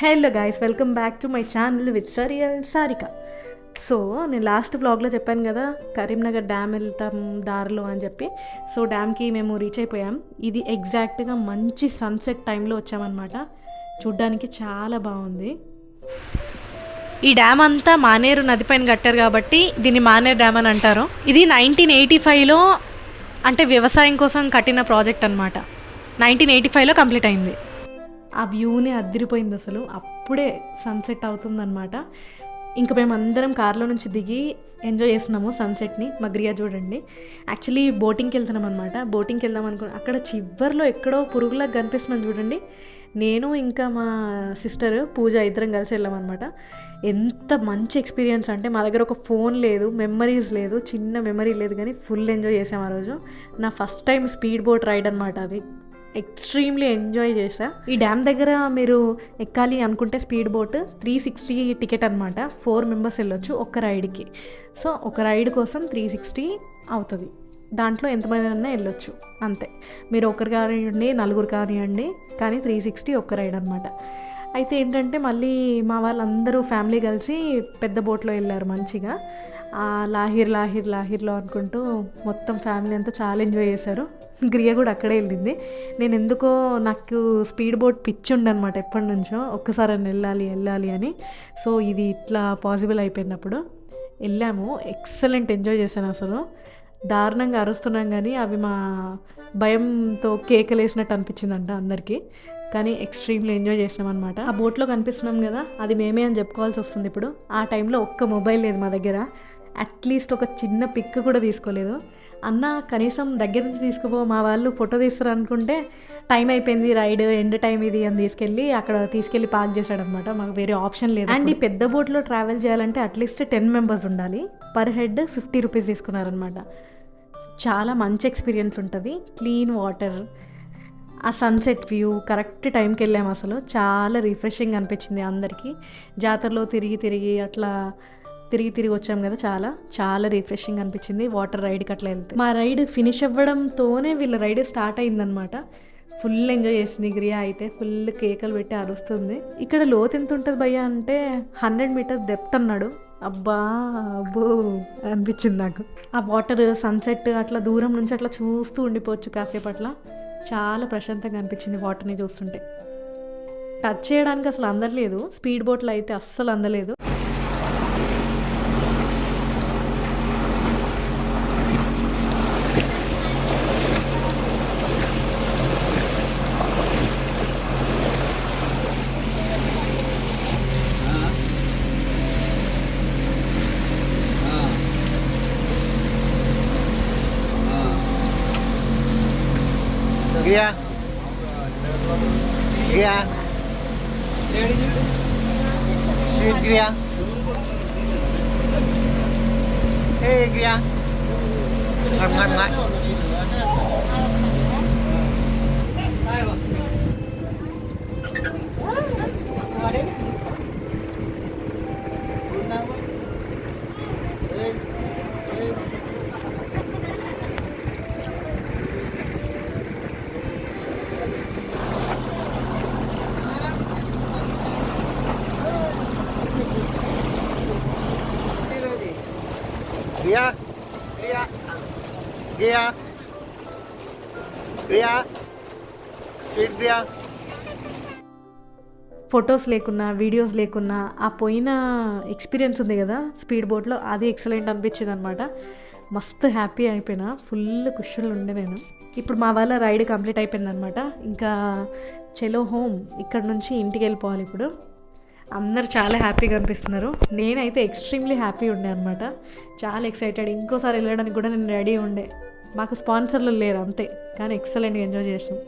Hello guys welcome back to my channel with surreal Sarika so నేను last బ్లాగ్లో చెప్పాను కదా కరీంనగర్ డ్యామ్ వెళ్తాం దారిలో అని చెప్పి. సో డ్యామ్కి మేము రీచ్ అయిపోయాం. ఇది ఎగ్జాక్ట్గా మంచి సన్సెట్ టైంలో వచ్చామన్నమాట. చూడ్డానికి చాలా బాగుంది. ఈ డ్యామ్ అంతా మానేరు నదిపైన కట్టారు కాబట్టి దీన్ని మానేరు డ్యామ్ అని అంటారు. ఇది నైన్టీన్ ఎయిటీ ఫైవ్లో అంటే వ్యవసాయం కోసం కట్టిన ప్రాజెక్ట్ అనమాట నైన్టీన్ ఎయిటీ ఫైవ్లో కంప్లీట్ అయింది. ఆ వ్యూనే అదిరిపోయింది అసలు. అప్పుడే సన్సెట్ అవుతుందనమాట ఇంకా మేము అందరం కార్లో నుంచి దిగి ఎంజాయ్ చేస్తున్నాము సన్సెట్ని మా గ్రియా చూడండి. యాక్చువల్లీ బోటింగ్కి వెళ్తున్నాం అనమాట బోటింగ్కి వెళ్దాం అనుకో అక్కడ చివర్లో ఎక్కడో పురుగులాగా కనిపిస్తున్నాం చూడండి. నేను ఇంకా మా సిస్టర్ పూజ ఇద్దరం కలిసి వెళ్ళామన్నమాట ఎంత మంచి ఎక్స్పీరియన్స్ అంటే మా దగ్గర ఒక ఫోన్ లేదు మెమరీస్ లేదు చిన్న మెమరీ లేదు కానీ ఫుల్ ఎంజాయ్ చేసాం ఆ రోజు. నా first time speed boat ride అనమాట అది. ఎక్స్ట్రీమ్లీ ఎంజాయ్ చేశా. ఈ డ్యామ్ దగ్గర మీరు ఎక్కాలి అనుకుంటే speed boat three sixty ticket అనమాట ఫోర్ మెంబర్స్ వెళ్ళొచ్చు ఒక్క రైడ్కి. సో ఒక రైడ్ కోసం త్రీ సిక్స్టీ అవుతుంది. దాంట్లో ఎంతమంది అన్నా వెళ్ళొచ్చు. అంతే. మీరు ఒకరు కానివ్వండి నలుగురు కానివ్వండి కానీ త్రీ సిక్స్టీ ఒక్క రైడ్ అనమాట అయితే ఏంటంటే మళ్ళీ మా వాళ్ళందరూ ఫ్యామిలీ కలిసి పెద్ద బోట్లో వెళ్ళారు మంచిగా. ఆ లాహిర్ లాహిర్ లాహిర్లో అనుకుంటూ మొత్తం ఫ్యామిలీ అంతా చాలా ఎంజాయ్ చేశారు. గ్రియ కూడా అక్కడే వెళ్ళింది. నేను ఎందుకో నాకు స్పీడ్ బోట్ పిచ్చి ఉండనమాట ఎప్పటి నుంచో ఒక్కసారి అని వెళ్ళాలి వెళ్ళాలి అని. సో ఇది ఇట్లా పాసిబుల్ అయిపోయినప్పుడు వెళ్ళాము. ఎక్సలెంట్ ఎంజాయ్ చేశాను అసలు. దారుణంగా అరుస్తున్నాం కానీ అవి మా భయంతో కేకలేసినట్టు అనిపించిందంట అందరికీ. కానీ ఎక్స్ట్రీమ్లీ ఎంజాయ్ చేసినాం అనమాట ఆ బోట్లో కనిపిస్తున్నాం కదా అది మేమే అని చెప్పుకోవాల్సి వస్తుంది ఇప్పుడు. ఆ టైంలో ఒక్క మొబైల్ లేదు మా దగ్గర. అట్లీస్ట్ ఒక చిన్న పిక్ కూడా తీసుకోలేదు. అన్న కనీసం దగ్గర నుంచి తీసుకుపో మా వాళ్ళు ఫోటో తీస్తారు అనుకుంటే టైం అయిపోయింది రైడ్ ఎండ్ టైం ఇది అని తీసుకెళ్ళి అక్కడ తీసుకెళ్ళి పార్క్ చేశాడనమాట మాకు వేరే ఆప్షన్ లేదు అండ్ ఈ పెద్ద బోట్లో ట్రావెల్ చేయాలంటే అట్లీస్ట్ టెన్ మెంబర్స్ ఉండాలి. పర్ హెడ్ ఫిఫ్టీ రూపీస్ తీసుకున్నారనమాట చాలా మంచి ఎక్స్పీరియన్స్ ఉంటుంది. క్లీన్ వాటర్ ఆ సన్సెట్ వ్యూ కరెక్ట్ టైంకి వెళ్ళాము అసలు. చాలా రిఫ్రెషింగ్ అనిపించింది అందరికీ. జాతరలో తిరిగి తిరిగి అట్లా తిరిగి తిరిగి వచ్చాం కదా చాలా. చాలా రిఫ్రెషింగ్ అనిపించింది. వాటర్ రైడ్కి అట్లా వెళ్తే. మా రైడ్ ఫినిష్ అవ్వడంతోనే వీళ్ళ రైడ్ స్టార్ట్ అయిందనమాట ఫుల్ ఎంజాయ్ చేసింది గ్రియా అయితే. ఫుల్ కేకలు పెట్టి అరుస్తుంది. ఇక్కడ లోతు ఎంత ఉంటుంది భయ్య అంటే హండ్రెడ్ మీటర్స్ డెప్త్ అన్నాడు. అబ్బా అబ్బో అనిపించింది నాకు. ఆ వాటర్ సన్సెట్ అట్లా దూరం నుంచి అట్లా చూస్తూ ఉండిపోవచ్చు కాసేపు అట్లా చాలా ప్రశాంతంగా అనిపించింది వాటర్ని చూస్తుంటే. టచ్ చేయడానికి అసలు అందలేదు స్పీడ్ బోట్లో అయితే అస్సలు అందలేదు. Gria. Gria. Shoot Gria. Hey Gria. Ngap ngap ngap. Gria. Gria. Gria. Gria. Sweet photos లేకున్నా వీడియోస్ లేకున్నా ఆ పోయిన ఎక్స్పీరియన్స్ ఉంది కదా స్పీడ్ బోట్లో అది ఎక్సలెంట్ అనిపించింది అనమాట మస్తు హ్యాపీ అయిపోయినా ఫుల్ కుషన్లు ఉండే నేను ఇప్పుడు మా వాళ్ళ రైడ్ కంప్లీట్ అయిపోయింది అనమాట ఇంకా చెలో హోమ్ ఇక్కడ నుంచి ఇంటికి వెళ్ళిపోవాలి ఇప్పుడు అందరు చాలా హ్యాపీగా అనిపిస్తున్నారు. నేనైతే ఎక్స్ట్రీమ్లీ హ్యాపీ ఉండే అనమాట చాలా ఎక్సైటెడ్. ఇంకోసారి వెళ్ళడానికి కూడా నేను రెడీ ఉండే. మాకు స్పాన్సర్లు లేరు అంతే. కానీ ఎక్సలెంట్గా ఎంజాయ్ చేసినాం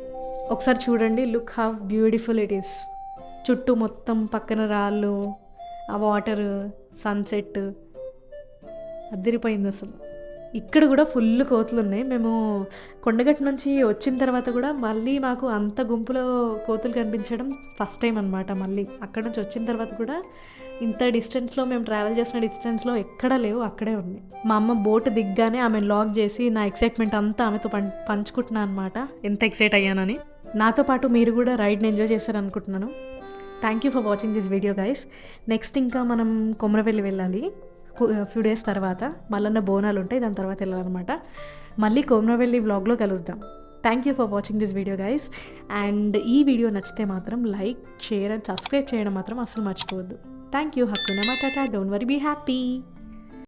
ఒకసారి చూడండి look how beautiful it is. చుట్టూ మొత్తం పక్కన రాళ్ళు ఆ వాటర్ సన్సెట్. అదిరిపోయింది అసలు. ఇక్కడ కూడా ఫుల్ కోతులు ఉన్నాయి. మేము కొండగట్టు నుంచి వచ్చిన తర్వాత కూడా మళ్ళీ మాకు అంత గుంపులో కోతులు కనిపించడం ఫస్ట్ టైం అనమాట మళ్ళీ. అక్కడ నుంచి వచ్చిన తర్వాత కూడా ఇంత డిస్టెన్స్లో మేము ట్రావెల్ చేసిన డిస్టెన్స్లో ఎక్కడా లేవు అక్కడే ఉన్నాయి. మా అమ్మ బోట్ దిగ్గానే ఆమెను లాక్ చేసి నా ఎక్సైట్మెంట్ అంతా ఆమెతో పం పంచుకుంటున్నాను అనమాట ఎంత ఎక్సైట్ అయ్యానని. నాతో పాటు మీరు కూడా రైడ్ని ఎంజాయ్ చేశారు అనుకుంటున్నాను thank you for watching this video guys next ఇంకా మనం కొమరవెల్లి వెళ్ళాలి. ఫ్యూ డేస్ తర్వాత మళ్ళన్న బోనాలు ఉంటాయి దాని తర్వాత వెళ్ళాలన్నమాట. మళ్ళీ కోమనవెల్లి వ్లాగ్లో కలుద్దాం. Thank you for watching this video guys and ఈ వీడియో నచ్చితే మాత్రం లైక్ షేర్ అండ్ సబ్స్క్రైబ్ చేయడం మాత్రం అసలు మర్చిపోవద్దు. Thank you hakuna matata don't worry be happy